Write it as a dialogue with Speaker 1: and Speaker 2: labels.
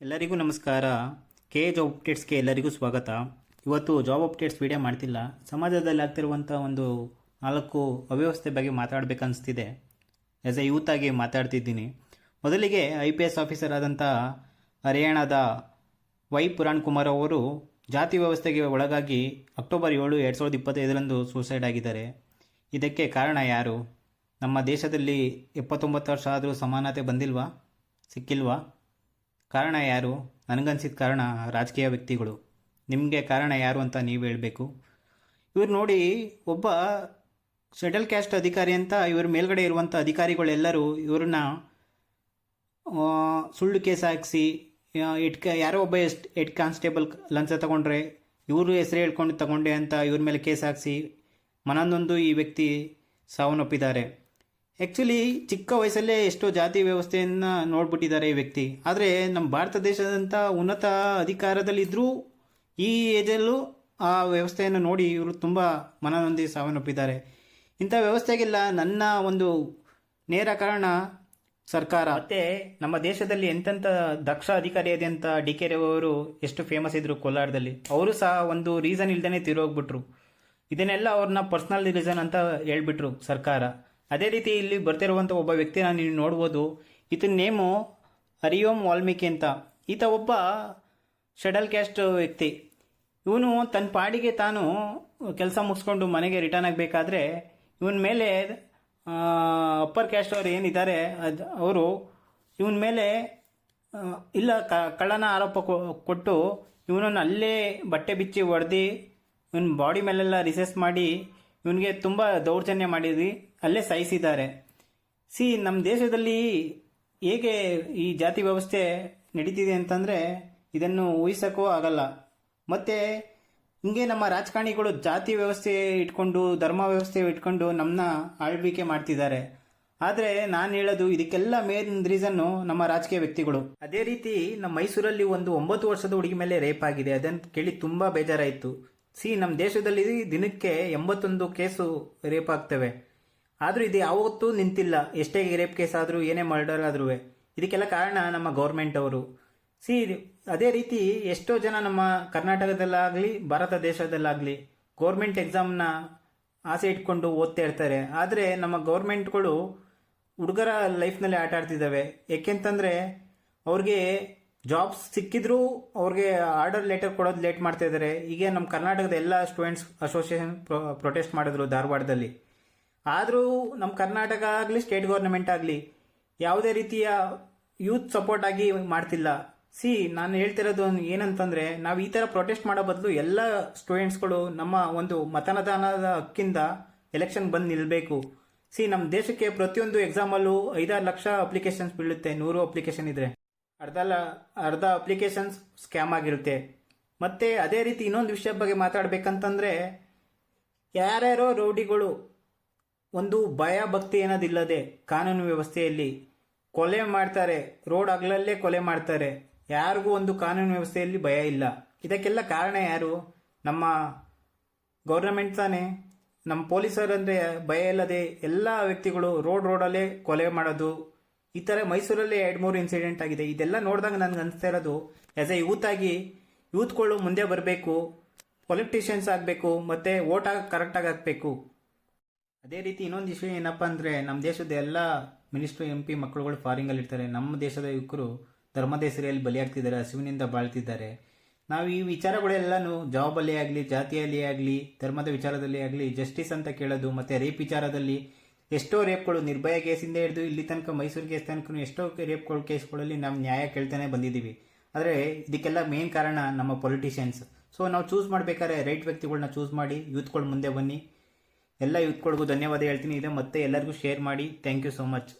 Speaker 1: ಎಲ್ಲರಿಗೂ ನಮಸ್ಕಾರ. K job ಅಪ್ಡೇಟ್ಸ್ಗೆ ಎಲ್ಲರಿಗೂ ಸ್ವಾಗತ. ಇವತ್ತು ಜಾಬ್ ಅಪ್ಡೇಟ್ಸ್ ವಿಡಿಯೋ ಮಾಡ್ತಿಲ್ಲ. ಸಮಾಜದಲ್ಲಿ ಆಗ್ತಿರುವಂಥ ಒಂದು ನಾಲ್ಕು ಅವ್ಯವಸ್ಥೆ ಬಗ್ಗೆ ಮಾತಾಡಬೇಕನ್ನಿಸ್ತಿದೆ ಆ್ಯಸ್ ಎ ಯೂತ್ ಆಗಿ ಮಾತಾಡ್ತಿದ್ದೀನಿ. ಮೊದಲಿಗೆ ಐ ಪಿ ಎಸ್ ಆಫೀಸರ್ ಆದಂಥ ಹರಿಯಾಣದ ವೈ ಪುರಾಣ್ ಕುಮಾರ್ ಅವರು ಜಾತಿ ವ್ಯವಸ್ಥೆಗೆ ಒಳಗಾಗಿ ಅಕ್ಟೋಬರ್ ಏಳು ಎರಡು ಸಾವಿರದ ಇಪ್ಪತ್ತೈದರಂದು ಸೂಸೈಡ್ ಆಗಿದ್ದಾರೆ. ಇದಕ್ಕೆ ಕಾರಣ ಯಾರು? ನಮ್ಮ ದೇಶದಲ್ಲಿ ಎಪ್ಪತ್ತೊಂಬತ್ತು ವರ್ಷ ಆದರೂ ಸಮಾನತೆ ಬಂದಿಲ್ವಾ? ಸಿಕ್ಕಿಲ್ವಾ? ಕಾರಣ ಯಾರು? ನನಗನ್ಸಿದ ಕಾರಣ ರಾಜಕೀಯ ವ್ಯಕ್ತಿಗಳು. ನಿಮಗೆ ಕಾರಣ ಯಾರು ಅಂತ ನೀವು ಹೇಳಬೇಕು. ಇವ್ರು ನೋಡಿ ಒಬ್ಬ ಶೆಡಲ್ ಕ್ಯಾಸ್ಟ್ ಅಧಿಕಾರಿ ಅಂತ ಇವ್ರ ಮೇಲ್ಗಡೆ ಇರುವಂಥ ಅಧಿಕಾರಿಗಳೆಲ್ಲರೂ ಇವ್ರನ್ನ ಸುಳ್ಳು ಕೇಸ್ ಹಾಕಿಸಿ ಹೆಡ್ ಯಾರೋ ಒಬ್ಬ ಎಸ್, ಹೆಡ್ ಕಾನ್ಸ್ಟೇಬಲ್ ಲಂಚ ತಗೊಂಡ್ರೆ ಇವರು ಹೆಸರು ಹೇಳ್ಕೊಂಡು ತಗೊಂಡೆ ಅಂತ ಇವ್ರ ಮೇಲೆ ಕೇಸ್ ಹಾಕಿಸಿ ಮನನೊಂದು ಈ ವ್ಯಕ್ತಿ ಸಾವನ್ನಪ್ಪಿದ್ದಾರೆ. ಆ್ಯಕ್ಚುಲಿ ಚಿಕ್ಕ ವಯಸ್ಸಲ್ಲೇ ಎಷ್ಟೋ ಜಾತಿ ವ್ಯವಸ್ಥೆಯನ್ನು ನೋಡ್ಬಿಟ್ಟಿದ್ದಾರೆ ಈ ವ್ಯಕ್ತಿ. ಆದರೆ ನಮ್ಮ ಭಾರತ ದೇಶದಂಥ ಉನ್ನತ ಅಧಿಕಾರದಲ್ಲಿದ್ದರೂ ಈ ಏಜಲ್ಲೂ ಆ ವ್ಯವಸ್ಥೆಯನ್ನು ನೋಡಿ ಇವರು ತುಂಬ ಮನನೊಂದಿ ಸಾವನ್ನಪ್ಪಿದ್ದಾರೆ. ಇಂಥ ವ್ಯವಸ್ಥೆಗೆಲ್ಲ ನನ್ನ ಒಂದು ನೇರ ಕಾರಣ ಸರ್ಕಾರ. ಮತ್ತೆ ನಮ್ಮ ದೇಶದಲ್ಲಿ ಎಂತೆಂಥ ದಕ್ಷ ಅಧಿಕಾರಿ ಇದೆ ಅಂತ ಡಿ ಕೆ ಅವರು ಎಷ್ಟು ಫೇಮಸ್ ಇದ್ರು ಕೋಲಾರದಲ್ಲಿ. ಅವರು ಸಹ ಒಂದು ರೀಸನ್ ಇಲ್ದೇ ಹೋಗ್ಬಿಟ್ರು ಇದನ್ನೆಲ್ಲ ಅವ್ರನ್ನ ಪರ್ಸನಲ್ ರೀಸನ್ ಅಂತ ಹೇಳ್ಬಿಟ್ರು ಸರ್ಕಾರ. ಅದೇ ರೀತಿ ಇಲ್ಲಿ ಬರ್ತಿರುವಂಥ ಒಬ್ಬ ವ್ಯಕ್ತಿನ ನೀವು ನೋಡ್ಬೋದು. ಈತನ ನೇಮು ಹರಿಯೋಮ್ ವಾಲ್ಮೀಕಿ ಅಂತ. ಈತ ಒಬ್ಬ ಶೆಡಲ್ ಕ್ಯಾಸ್ಟ್ ವ್ಯಕ್ತಿ. ಇವನು ತನ್ನ ಪಾಡಿಗೆ ತಾನು ಕೆಲಸ ಮುಗಿಸ್ಕೊಂಡು ಮನೆಗೆ ರಿಟರ್ನ್ ಆಗಬೇಕಾದ್ರೆ ಇವನ ಮೇಲೆ ಅಪ್ಪರ್ ಕ್ಯಾಸ್ಟ್ ಅವ್ರು ಏನಿದ್ದಾರೆ, ಅದು ಅವರು ಇವನ ಮೇಲೆ ಇಲ್ಲ, ಕ, ಕಳ್ಳನ ಆರೋಪ ಕೊಟ್ಟು ಇವನನ್ನು ಅಲ್ಲೇ ಬಟ್ಟೆ ಬಿಚ್ಚಿ ಹೊಡೆದು ಇವನ ಬಾಡಿ ಮೇಲೆಲ್ಲ ರಿಸೆಸ್ ಮಾಡಿ, ಇವನಿಗೆ ತುಂಬ ದೌರ್ಜನ್ಯ ಮಾಡಿದ್ವಿ. ಅಲ್ಲೇ ಸಾಯಿಸಿದ್ದಾರೆ ಸಿ ನಮ್ಮ ದೇಶದಲ್ಲಿ ಹೇಗೆ ಈ ಜಾತಿ ವ್ಯವಸ್ಥೆ ನಡೀತಿದೆ ಅಂತಂದರೆ ಇದನ್ನು ಊಹಿಸೋಕ್ಕೂ ಆಗಲ್ಲ. ಮತ್ತು ಹಿಂಗೆ ನಮ್ಮ ರಾಜಕಾರಣಿಗಳು ಜಾತಿ ವ್ಯವಸ್ಥೆ ಇಟ್ಕೊಂಡು, ಧರ್ಮ ವ್ಯವಸ್ಥೆ ಇಟ್ಕೊಂಡು ನಮ್ಮನ್ನ ಆಳ್ವಿಕೆ ಮಾಡ್ತಿದ್ದಾರೆ. ಆದರೆ ನಾನು ಹೇಳೋದು ಇದಕ್ಕೆಲ್ಲ ಮೇನ್ ರೀಸನ್ನು ನಮ್ಮ ರಾಜಕೀಯ ವ್ಯಕ್ತಿಗಳು. ಅದೇ ರೀತಿ ನಮ್ಮ ಮೈಸೂರಲ್ಲಿ ಒಂದು ಒಂಬತ್ತು ವರ್ಷದ ಹುಡುಗಿ ಮೇಲೆ ರೇಪ್ ಆಗಿದೆ. ಅದನ್ನು ಕೇಳಿ ತುಂಬ ಬೇಜಾರಾಯಿತು. ಸಿ ನಮ್ಮ ದೇಶದಲ್ಲಿ ದಿನಕ್ಕೆ ಎಂಬತ್ತೊಂದು ಕೇಸು ರೇಪ್ ಆಗ್ತವೆ. ಆದರೂ ಇದು ಯಾವತ್ತೂ ನಿಂತಿಲ್ಲ. ಎಷ್ಟೇ ರೇಪ್ ಕೇಸ್ ಆದರೂ, ಏನೇ ಮರ್ಡರ್ ಆದ್ರೂ ಇದಕ್ಕೆಲ್ಲ ಕಾರಣ ನಮ್ಮ ಗೌರ್ಮೆಂಟ್ ಅವರು. ಸಿ ಅದೇ ರೀತಿ ಎಷ್ಟೋ ಜನ ನಮ್ಮ ಕರ್ನಾಟಕದಲ್ಲಾಗಲಿ, ಭಾರತ ದೇಶದಲ್ಲಾಗಲಿ ಗೌರ್ಮೆಂಟ್ ಎಕ್ಸಾಮ್ನ ಆಸೆ ಇಟ್ಕೊಂಡು ಓದ್ತಾ ಇರ್ತಾರೆ. ಆದರೆ ನಮ್ಮ ಗೌರ್ಮೆಂಟ್ಗಳು ಹುಡುಗರ ಲೈಫ್ನಲ್ಲಿ ಆಟ ಆಡ್ತಿದ್ದಾವೆ ಏಕೆಂತಂದರೆ ಅವ್ರಿಗೆ ಜಾಬ್ಸ್ ಸಿಕ್ಕಿದ್ರೂ ಅವ್ರಿಗೆ ಆರ್ಡರ್ ಲೆಟರ್ ಕೊಡೋದು ಲೇಟ್ ಮಾಡ್ತಾ ಇದ್ದಾರೆ ಈಗ ನಮ್ಮ ಕರ್ನಾಟಕದ ಎಲ್ಲ ಸ್ಟೂಡೆಂಟ್ಸ್ ಅಸೋಸಿಯೇಷನ್ ಪ್ರೊಟೆಸ್ಟ್ ಮಾಡಿದ್ರು ಧಾರವಾಡದಲ್ಲಿ. ಆದರೂ ನಮ್ಮ ಕರ್ನಾಟಕ ಆಗಲಿ ಸ್ಟೇಟ್ ಗೌರ್ಮೆಂಟ್ ಆಗಲಿ ಯಾವುದೇ ರೀತಿಯ ಯೂತ್ ಸಪೋರ್ಟ್ ಆಗಿ ಮಾಡ್ತಿಲ್ಲ. ಸಿ ನಾನು ಹೇಳ್ತಿರೋದು ಏನಂತಂದ್ರೆ, ನಾವು ಈ ಥರ ಪ್ರೊಟೆಸ್ಟ್ ಮಾಡೋ ಬದಲು ಎಲ್ಲ ಸ್ಟೂಡೆಂಟ್ಸ್ಗಳು ನಮ್ಮ ಒಂದು ಮತದಾನದ ಹಕ್ಕಿಂದ ಎಲೆಕ್ಷನ್ ಬಂದು ನಿಲ್ಲಬೇಕು ಸಿ ನಮ್ಮ ದೇಶಕ್ಕೆ ಪ್ರತಿಯೊಂದು ಎಕ್ಸಾಮಲ್ಲೂ ಐದಾರು ಲಕ್ಷ ಅಪ್ಲಿಕೇಶನ್ಸ್ ಬೀಳುತ್ತೆ, ನೂರು ಅಪ್ಲಿಕೇಶನ್ ಇದ್ರೆ. ಅರ್ಧ ಅರ್ಧ ಅಪ್ಲಿಕೇಶನ್ಸ್ ಸ್ಕ್ಯಾಮ್ ಆಗಿರುತ್ತೆ. ಮತ್ತೆ ಅದೇ ರೀತಿ ಇನ್ನೊಂದು ವಿಷಯ ಬಗ್ಗೆ ಮಾತಾಡಬೇಕಂತಂದ್ರೆ, ಯಾರ್ಯಾರೋ ರೌಡಿಗಳು ಒಂದು ಭಯ ಭಕ್ತಿ ಅನ್ನೋದಿಲ್ಲದೆ ಕಾನೂನು ವ್ಯವಸ್ಥೆಯಲ್ಲಿ ಕೊಲೆ ಮಾಡ್ತಾರೆ, ರೋಡ್ ಅಗಲಲ್ಲೇ ಕೊಲೆ ಮಾಡ್ತಾರೆ, ಯಾರಿಗೂ ಒಂದು ಕಾನೂನು ವ್ಯವಸ್ಥೆಯಲ್ಲಿ ಭಯ ಇಲ್ಲ. ಇದಕ್ಕೆಲ್ಲ ಕಾರಣ ಯಾರು? ನಮ್ಮ ಗೌರ್ಮೆಂಟ್ ತಾನೇ. ನಮ್ಮ ಪೊಲೀಸರಂದ್ರೆ ಭಯ ಇಲ್ಲದೆ ಎಲ್ಲ ವ್ಯಕ್ತಿಗಳು ರೋಡ್ ರೋಡಲ್ಲೇ ಕೊಲೆ ಮಾಡೋದು, ಈ ಥರ ಮೈಸೂರಲ್ಲೇ ಎರಡು ಮೂರು ಇನ್ಸಿಡೆಂಟ್ ಆಗಿದೆ. ಇದೆಲ್ಲ ನೋಡಿದಾಗ ನನಗೆ ಅನಿಸ್ತಾ ಇರೋದು ಎಸ್ ಎ ಯೂತ್ ಆಗಿ ಯೂತ್ಗಳು ಮುಂದೆ ಬರಬೇಕು ಪೊಲಿಟಿಷಿಯನ್ಸ್ ಆಗಬೇಕು, ಮತ್ತು ಓಟ್ ಕರೆಕ್ಟ್ ಕರೆಕ್ಟಾಗಿ ಹಾಕಬೇಕು. ಅದೇ ರೀತಿ ಇನ್ನೊಂದು ವಿಷಯ ಏನಪ್ಪ ಅಂದರೆ ನಮ್ಮ ದೇಶದ ಎಲ್ಲ ಮಿನಿಸ್ಟ್ರು ಎಂ ಪಿ ಮಕ್ಕಳುಗಳು ಫಾರಿಂಗಲ್ಲಿ ಇರ್ತಾರೆ. ನಮ್ಮ ದೇಶದ ಯುವಕರು ಧರ್ಮದ ಹೆಸರಲ್ಲಿ ಬಲಿಯಾಗ್ತಿದ್ದಾರೆ, ಹಸಿವಿನಿಂದ ಬಾಳ್ತಿದ್ದಾರೆ. ನಾವು ಈ ವಿಚಾರಗಳೆಲ್ಲನೂ ಜಾಬಲ್ಲಿ ಆಗಲಿ, ಜಾತಿಯಲ್ಲಿ ಆಗಲಿ, ಧರ್ಮದ ವಿಚಾರದಲ್ಲಿ ಆಗಲಿ ಜಸ್ಟಿಸ್ ಅಂತ ಕೇಳೋದು, ಮತ್ತು ರೇಪ್ ವಿಚಾರದಲ್ಲಿ ಎಷ್ಟೋ ರೇಪ್ಗಳು ನಿರ್ಭಯ ಕೇಸಿಂದ ಹಿಡಿದು ಇಲ್ಲಿ ತನಕ ಮೈಸೂರು ಕೇಸ್ ತನಕ ಎಷ್ಟೋ ರೇಪ್ಗಳು ಕೇಸ್ಗಳಲ್ಲಿ ನಾವು ನ್ಯಾಯ ಕೇಳ್ತಾನೆ ಬಂದಿದ್ದೀವಿ. ಆದರೆ ಇದಕ್ಕೆಲ್ಲ ಮೇನ್ ಕಾರಣ ನಮ್ಮ ಪೊಲಿಟಿಷಿಯನ್ಸ್ ಸೊ ನಾವು ಚೂಸ್ ಮಾಡಬೇಕಾದ್ರೆ ರೈಟ್ ವ್ಯಕ್ತಿಗಳನ್ನ ಚೂಸ್ ಮಾಡಿ ಯೂತ್ಗಳು ಮುಂದೆ ಬನ್ನಿ. ಎಲ್ಲ ಯೂತ್ಗಳಿಗೂ ಧನ್ಯವಾದ ಹೇಳ್ತೀನಿ. ಇದೆ ಮತ್ತೆ ಎಲ್ಲರಿಗೂ ಶೇರ್ ಮಾಡಿ. Thank you so much